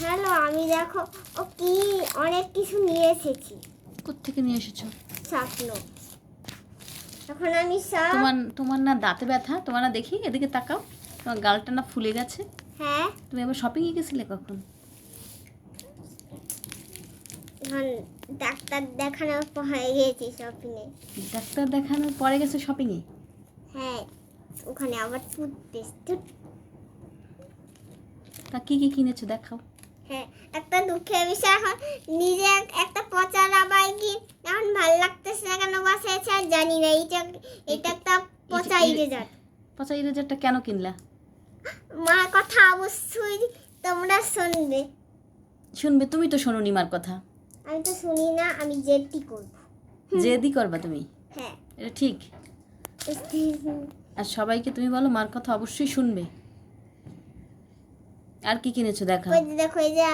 Hello আমি দেখো ও কি অনেক কিছু নিয়ে এসেছি। কোত্থেকে নিয়ে এসেছ? স্বপ্ন এখন আমি সব তোমার তোমার না দাঁতে ব্যথা তোমার না দেখি এদিকে তাকাও। তোমার গালটা না ফুলে গেছে। হ্যাঁ। তুমি আবার শপিংয়ে গেছিলে কখন? এখন ডাক্তার দেখানোর পর হয়ে গিয়েছি শপিংয়ে ডাক্তার দেখানোর পরে গেছে শপিংয়ে হ্যাঁ ওখানে আবার টুথপেস্ট তা কি কি কিনেছো দেখাও। হ্যাঁ একটা দুঃখের বিষয় এখন নিজে একটা পচা রাবাই কি এখন ভালো লাগতেছে না কেন বাসায় আছে আর জানি না এইটা এটা একটা পচা ইরেজার। পচা ইরেজারটা কেন কিনলা? মা কথা অবশ্যই তোমরা শুনবে। শুনবে তুমি তো শোনোনি মার কথা। আমি তো শুনি না আমি জেদটি করব। জেদি করবা তুমি? হ্যাঁ। এটা ঠিক। আর সবাইকে তুমি বলো মার কথা অবশ্যই শুনবে। আর কি কিনেছো ওই যে দেখো এই যে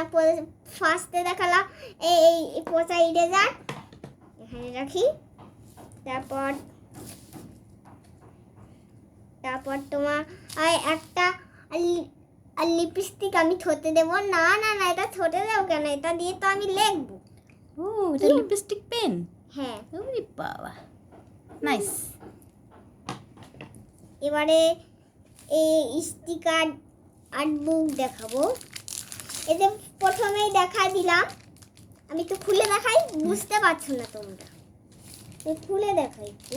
ফার্স্টে দেখালাম এই এই পচা ইরেজার। এখানে রাখি। তারপর তারপর তোমার একটা আর লিপস্টিক আমি ঠোঁটে দেবো। না না না এটা ঠোঁটে দেবো কেন? এটা দিয়ে তো আমি লিখব। ও এটা লিপস্টিক পেন হ্যাঁ। ওরে বাবা। নাইস এবারে এই স্টিকার আর্ট বুক দেখাবো। এতে প্রথমেই দেখাই দিলাম। আমি তো খুলে দেখাই বুঝতে পারছ না তোমরা। আমি খুলে দেখাই একটু।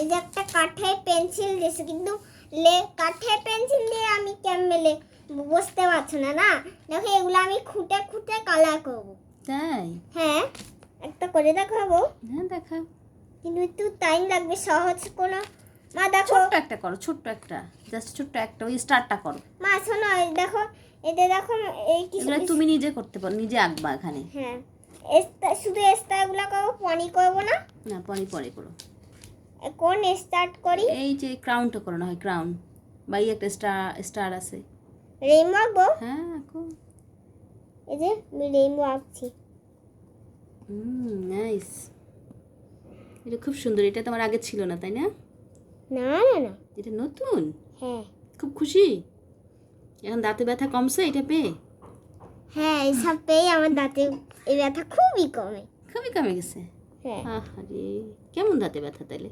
এই যে একটা কাঠের পেন্সিল দিয়েছে কিন্তু লে কাঠের পেন্সিল দিয়ে আমি কেমনে বুঝতে পারছ না না? দেখো এগুলো আমি খুঁটে খুঁটে কালার করব। তাই? হ্যাঁ একটা করে দেখাবো। হ্যাঁ দেখাও। কিন্তু একটু টাইম লাগবে সহজ কোনো মা দেখো। ছোট্ট একটা করো ছোট্ট একটা জাস্ট ছোট্ট একটা ওই স্টারটা করো। মা শোনো দেখো এতে দেখো এই এগুলো তুমি নিজে করতে পারো নিজে আঁকবা এখানে। হ্যাঁ। শুধু এস্তাগুলো করব পনি করব না? না পরে পরে করো। কোন স্টার্ট করি? এই যে ক্রাউনটা করো না হয় ক্রাউন বা এই একটা স্টার স্টার আছে। রেইনবো আঁকবো? হ্যাঁ আঁকো। এই যে আমি রেইনবো আঁকছি। হুম নাইস এটা খুব সুন্দর এটা তোমার আগে ছিল না তাই না? না না না। এটা নতুন? হ্যাঁ। খুব খুশি? এখন দাঁতে ব্যথা কমছে এটা পেয়ে? হ্যাঁ এইসব পেয়ে আমার দাঁতে এই ব্যথা খুবই কমে। খুবই কমে গেছে? হ্যাঁ। আরে কেমন দাঁতে ব্যথা তাহলে?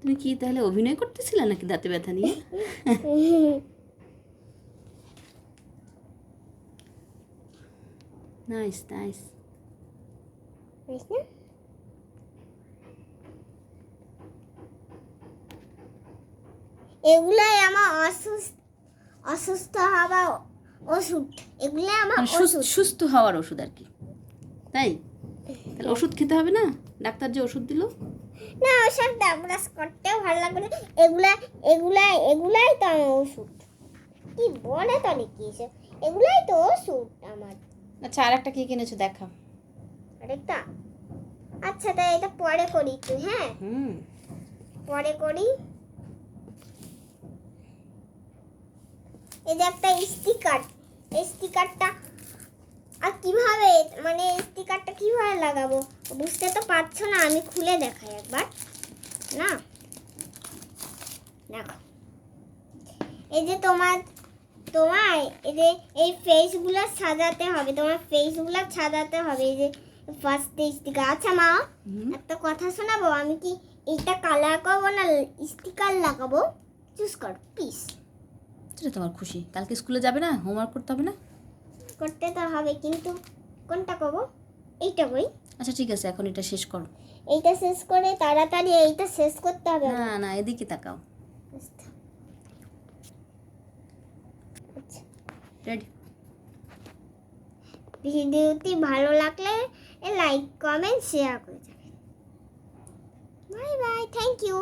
তুমি কি তাহলে অভিনয় করতেছিলে নাকি দাঁতে ব্যথা নিয়ে? নাইস নাইস বেশ না? এগুলাই আমার অসুস্থ অসুস্থ হওয়া ওষুধ। এগুলো আমার মানে সুস্থ সুস্থ হওয়ার ওষুধ আর কি। তাই? তাহলে ওষুধ খেতে হবে না? ডাক্তার যে ওষুধ দিল? না ওসব ডাবরাস করতেও ভালো লাগবে না। এগুলা এগুলা এগুলাই তো আমার ওষুধ। কি বলে তো নাকি এসব? এগুলাই তো ওষুধ আমার। আচ্ছা আর একটা কি কিনেছো দেখা। আরেকটা? আচ্ছা তাই এটা পরে করি একটু হ্যাঁ? হুম। পরে করি। এই যে একটা স্টিকার স্টিকারটা আর কীভাবে মানে স্টিকারটা কীভাবে লাগাবো? বুঝতে তো পারছ না আমি খুলে দেখাই একবার। না? দেখো। এই যে তোমার তোমার এই যে এই ফেসগুলো সাজাতে হবে তোমার ফেসগুলো সাজাতে হবে। এই যে ফার্স্ট স্টিকার আচ্ছা মা। একটা কথা শোনাবো? আমি কি এইটা কালার করব না স্টিকার লাগাবো? চুজ কর প্লিজ সেটা তোমার খুশি? কালকে স্কুলে যাবে না? হোমওয়ার্ক করতে হবে না? করতে তো হবে কিন্তু কোনটা করব? এইটা বই। আচ্ছা ঠিক আছে এখন এটা শেষ করো। এইটা শেষ করে তাড়াতাড়ি এইটা শেষ করতে হবে। না না এদিকে তাকাও। আচ্ছা। রেডি ভিডিওটি ভালো লাগলে লাইক কমেন্ট শেয়ার করে যাবেন। Bye bye thank you